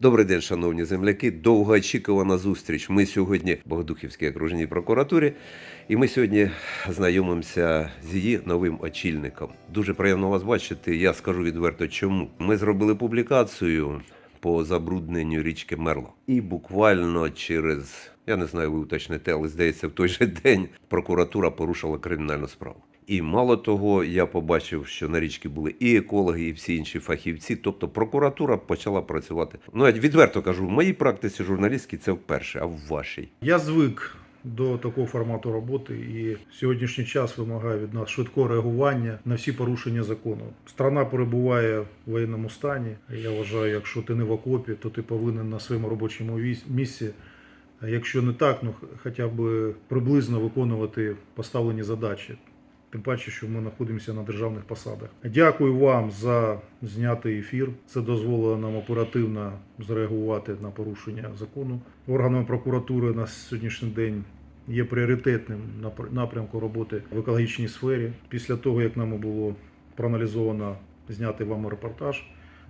Добрий день, шановні земляки. Довгоочікувана зустріч. Ми сьогодні в Богодухівській окружній прокуратурі, і ми сьогодні знайомимося з її новим очільником. Дуже приємно вас бачити. Я скажу відверто, чому ми зробили публікацію по забрудненню річки Мерло. І буквально через я не знаю, ви уточните, але здається, в той же день прокуратура порушила кримінальну справу. І мало того, я побачив, що на річці були і екологи, і всі інші фахівці. Тобто прокуратура почала працювати. Ну я відверто кажу, в моїй практиці журналістській це вперше, а в вашій. Я звик до такого формату роботи, і сьогоднішній час вимагає від нас швидкого реагування на всі порушення закону. Страна перебуває в воєнному стані. Я вважаю, якщо ти не в окопі, то ти повинен на своєму робочому місці. Якщо не так, ну хоча б приблизно виконувати поставлені задачі. Тим паче, що ми знаходимося на державних посадах. Дякую вам за знятий ефір. Це дозволило нам оперативно зреагувати на порушення закону. Органами прокуратури на сьогоднішній день є пріоритетним напр- напрямку роботи в екологічній сфері. Після того, як нами було проаналізовано знятий вам репортаж.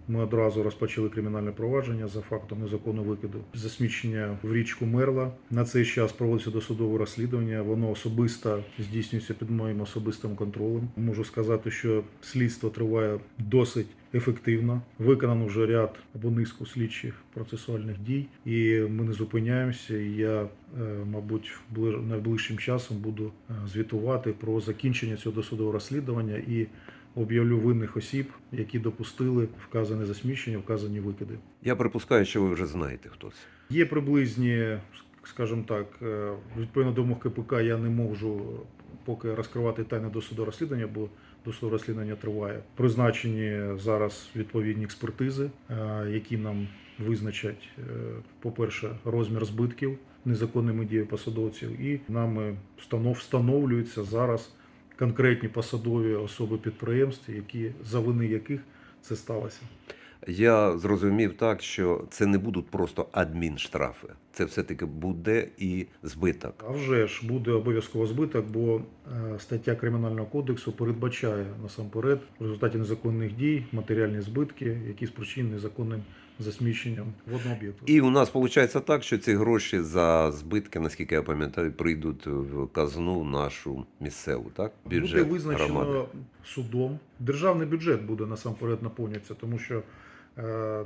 Ми одразу розпочали кримінальне провадження за фактом незаконного викиду засмічення в річку Мерла. На цей час проводиться досудове розслідування. Воно особисто здійснюється під моїм особистим контролем. Можу сказати, що слідство триває досить ефективно. Виконано вже ряд або низку слідчих процесуальних дій, і ми не зупиняємося. І я, е, мабуть, ближ- найближчим часом буду е, звітувати про закінчення цього досудового розслідування і об'явлю винних осіб, які допустили вказане засмічення, вказані викиди. Я припускаю, що ви вже знаєте хто це. Є приблизні, скажімо так, е, відповідно до вимог КПК я не можу поки розкривати тайне досудове розслідування, бо досудове розслідування триває. Призначені зараз відповідні експертизи, е, які нам визначать, е, по-перше, розмір збитків незаконними діями посадовців, і нами встанов, встановлюються зараз конкретні посадові особи підприємств, які за вини яких це сталося. Я зрозумів так, що це не будуть просто адмінштрафи. Це все-таки буде і збиток. А вже ж буде обов'язково збиток, бо е, стаття Кримінального кодексу передбачає насамперед в результаті незаконних дій матеріальні збитки, які спричинені незаконним засміченням водного об'єкту. І у нас виходить так, що ці гроші за збитки, наскільки я пам'ятаю, прийдуть в казну нашу місцеву, так? буде визначено громади. судом. Державний бюджет буде насамперед наповнюватися, тому що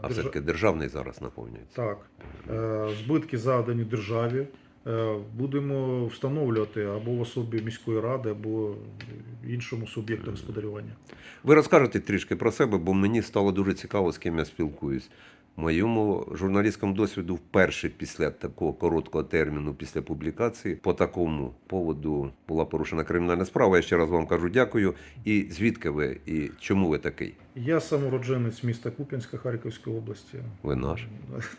А все-таки державний зараз наповнюється. Так, Е, збитки завдані державі. Е, Будемо встановлювати або в особі міської ради, або іншому суб'єкту господарювання. Ви розкажете трішки про себе, бо мені стало дуже цікаво, з ким я спілкуюсь. Моєму журналістському досвіду вперше після такого короткого терміну, після публікації, по такому поводу була порушена кримінальна справа. Я ще раз вам кажу дякую. І звідки ви, і чому ви такий? Я самородженець міста Куп'янська Харківської області. Ви наш.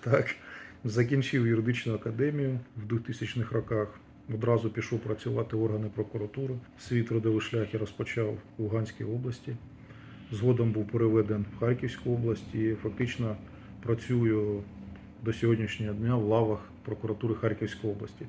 Так, закінчив юридичну академію в 2000-х роках. Одразу пішов працювати в органи прокуратури. Свій трудовий шлях я розпочав в Луганській області. Згодом був переведен в Харківську область і фактично працюю до сьогоднішнього дня в лавах прокуратури Харківської області.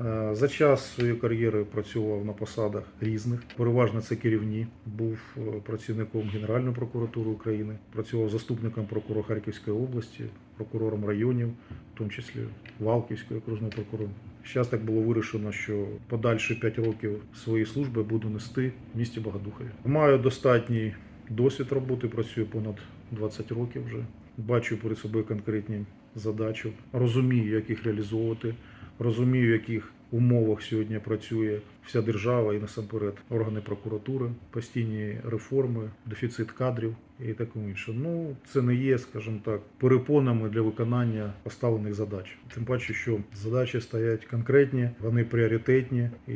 Е, За час своєї кар'єри працював на посадах різних. Переважно це керівні. Був е, працівником Генеральної прокуратури України, працював заступником прокурора Харківської області, прокурором районів, в тому числі Валківської окружної прокуратури. Зараз так було вирішено, що подальші 5 років своєї служби буду нести в місті Богодухові. Маю достатній досвід роботи, працюю понад 20 років вже. Бачу перед собою конкретні задачі, розумію, як їх реалізовувати, розумію, яких умовах сьогодні працює вся держава і насамперед органи прокуратури, постійні реформи, дефіцит кадрів і таке інше. Ну це не є, скажімо так, перепонами для виконання поставлених задач. Тим паче, що задачі стоять конкретні, вони пріоритетні, і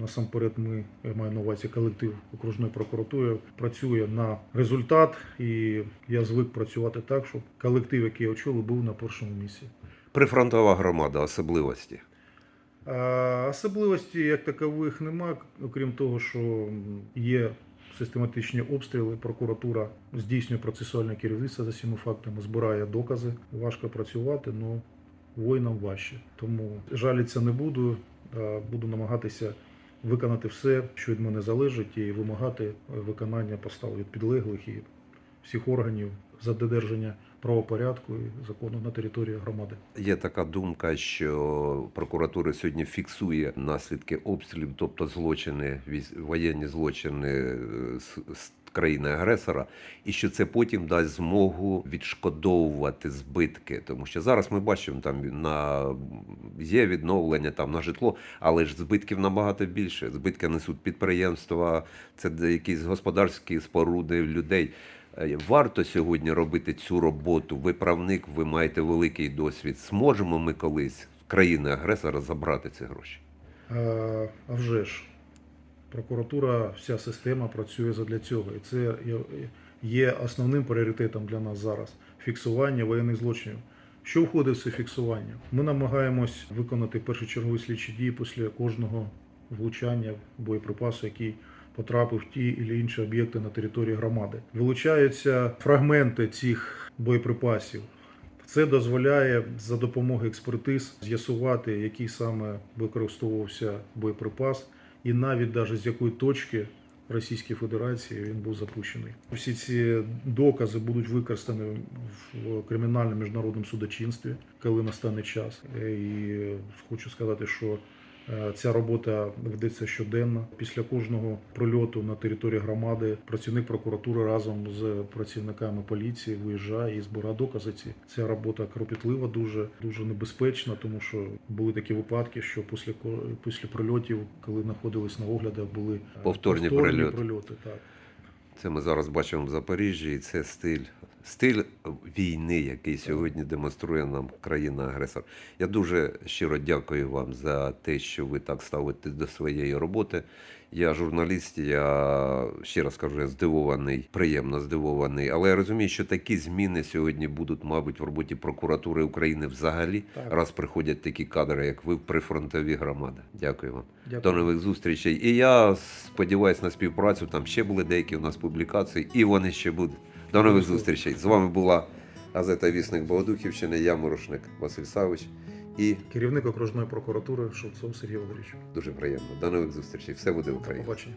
насамперед ми я маю на увазі колектив окружної прокуратури працює на результат, і я звик працювати так, щоб колектив, який я очолив, був на першому місці. Прифронтова громада, особливості. Особливості як такових нема, окрім того, що є систематичні обстріли. Прокуратура здійснює процесуальне керівництво за цими фактами, збирає докази. Важко працювати, але воїнам важче. Тому жалітися не буду. Буду намагатися виконати все, що від мене залежить, і вимагати виконання постав від підлеглих і всіх органів за додержання правопорядку і закону на території громади. Є така думка, що прокуратура сьогодні фіксує наслідки обстрілів, тобто злочини, воєнні злочини е, з, з країни-агресора, і що це потім дасть змогу відшкодовувати збитки. Тому що зараз ми бачимо, там на є відновлення там на житло, але ж збитків набагато більше. Збитки несуть підприємства, це якісь господарські споруди людей. Е, Варто сьогодні робити цю роботу. Ви правник, ви маєте великий досвід. Зможемо ми колись в країни агресора забрати ці гроші? Е, А вже ж, прокуратура, вся система працює задля цього. І це є основним пріоритетом для нас зараз фіксування воєнних злочинів. Що входить в це фіксування? Ми намагаємось виконати першочергові слідчі дії після кожного влучання боєприпасу, який потрапив ті і інші об'єкти на території громади. Вилучаються фрагменти цих боєприпасів. Це дозволяє за допомогою експертиз з'ясувати, який саме використовувався боєприпас, і навіть даже з якої точки Російської Федерації він був запущений. Всі ці докази будуть використані в кримінальному міжнародному судочинстві, коли настане час. І хочу сказати, що ця робота ведеться щоденно. Після кожного прольоту на території громади працівник прокуратури разом з працівниками поліції виїжджає і збирає докази. Ці ця робота кропітлива, дуже дуже небезпечна, тому що були такі випадки, що після після прольотів, коли знаходились на оглядах, були е, Повторні прильоти. прильоти. Так. Це ми зараз бачимо в Запоріжжі, і це стиль, стиль війни, який сьогодні демонструє нам країна-агресор. Я дуже щиро дякую вам за те, що ви так ставите до своєї роботи. Я журналіст, я ще раз кажу, я здивований, приємно здивований. Але я розумію, що такі зміни сьогодні будуть, мабуть, в роботі прокуратури України взагалі, Так. раз приходять такі кадри, як ви в прифронтові громади. Дякую вам. Дякую. До нових зустрічей. І я сподіваюся на співпрацю. Там ще були деякі у нас публікації, і вони ще будуть. До нових зустрічей. З вами була газета Вісник Богодухівщини, я Морошник Василь Савич. І Керівник окружної прокуратури Шевцов Сергій Володимирович. дуже приємно. До нових зустрічей. Все буде До Україна. побачення.